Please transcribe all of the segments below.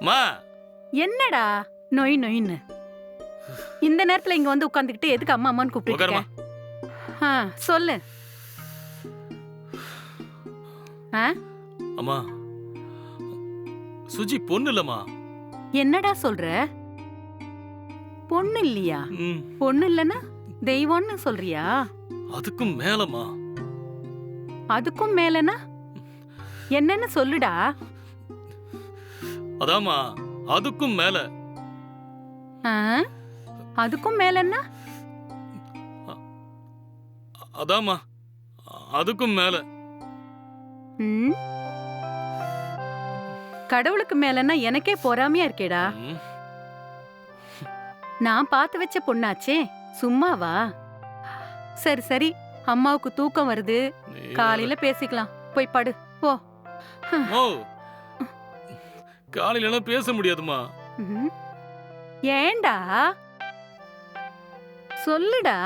மா. என்னடா? நொய் நொயின்னு. இந்த நேரத்துல இங்க வந்து உட்காந்துக்கிட்டு எதுக்கு அம்மா அம்மான்னு கூப்பிட்டு சொல்லு. அம்மா. சுஜி பொண்ணு இல்லம்மா. என்னடா சொல்ற? பொண்ணு இல்லையா? பொண்ணு இல்லைன்னா தெய்வம்னு சொல்றியா? அதுக்கும் மேலம்மா. அதுக்கும் மேலனா என்னன்னு சொல்லுடா. அதாம்மா அதுக்கும் மேல. ஆ? அதுக்கும் மேலன்னா? அதாம்மா அதுக்கும் மேல. ம்? கடவுளுக்கு மேலன்னா எனக்கே பொறாமையா இருக்கேடா. ம், நான் பார்த்து வச்ச பொண்ணாச்சே சும்மாவா? சரி சரி அம்மாவுக்கு தூக்கம் வருது. நீ- காலையில பேசிக்கலாம். போய் படு போ. ஓ காலையில எல்லாம் பேச முடியாதுமா. ம். ஏன்டா சொல்லுடா.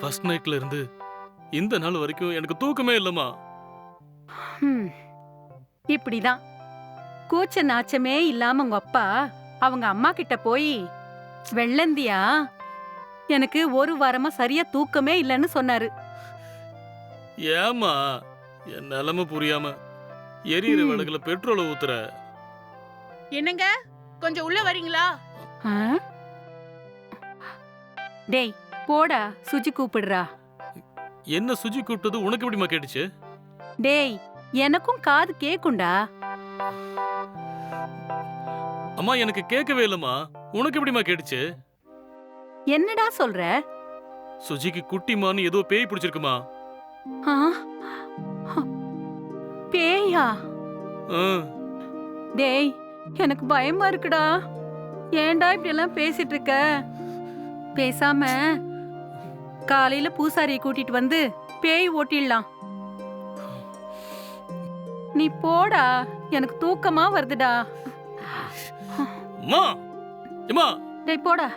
ஃபர்ஸ்ட் நைட்ல இருந்து இந்த நாள் வரைக்கும் எனக்கு தூக்கமே இல்லம்மா. ம். இப்படிதான். கூச்ச நாச்சமே இல்லாம உங்க அப்பா அவங்க அம்மா கிட்ட போய் வெள்ளந்தியா எனக்கு ஒரு வாரமா சரியா தூக்கமே இல்லைன்னு சொன்னாரு. ஏம்மா? என் நிலைமை புரியாம எரியிற. விளக்குல பெட்ரோலை ஊத்துற. என்னங்க? கொஞ்சம் உள்ள வரீங்களா? ஆ? டேய் போடா சுஜி கூப்பிடுறா. என்ன சுஜி கூப்பிட்டது? உனக்கு எப்படிம்மா கேட்டுச்சு? டேய் எனக்கும் காது கேக்குண்டா அம்மா எனக்கு கேட்கவே இல்லம்மா. உனக்கு எப்படிம்மா கேட்டுச்சு? என்னடா சொல்ற? சுஜிக்கு குட்டிமான்னு ஏதோ பேய் பிடிச்சிருக்குமா? பேயா? டேய் எனக்கு பயமா இருக்குடா. ஏன்டா இப்படி எல்லாம் பேசிட்டு இருக்க பேசாம காலையில பூசாரியை கூட்டிட்டு வந்து பேய் ஓட்டிடலாம். நீ போடா எனக்கு தூக்கமா வருதுடா. அம்மா அம்மா டேய் போடா.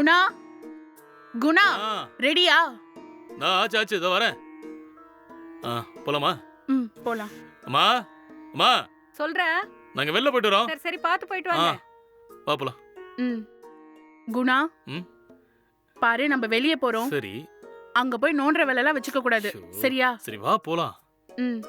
குணா? குணா ஆ, ரெடியா? நான் ஆச்சு ஆச்சு இதோ வரேன். ஆ போலாமா? ம் போலாம். அம்மா அம்மா. சொல்ற. நாங்க வெளில போயிட்டு வரோம். சரி சரி பார்த்து போயிட்டு ஆ வாங்க வா போலாம். ம். குணா ம். பாரு நம்ம வெளியே போறோம். சரி. அங்க போய் நோண்டுற வேலை எல்லாம் வச்சுக்க கூடாது. ஷோ. சரியா? சரி வா போலாம். ம்.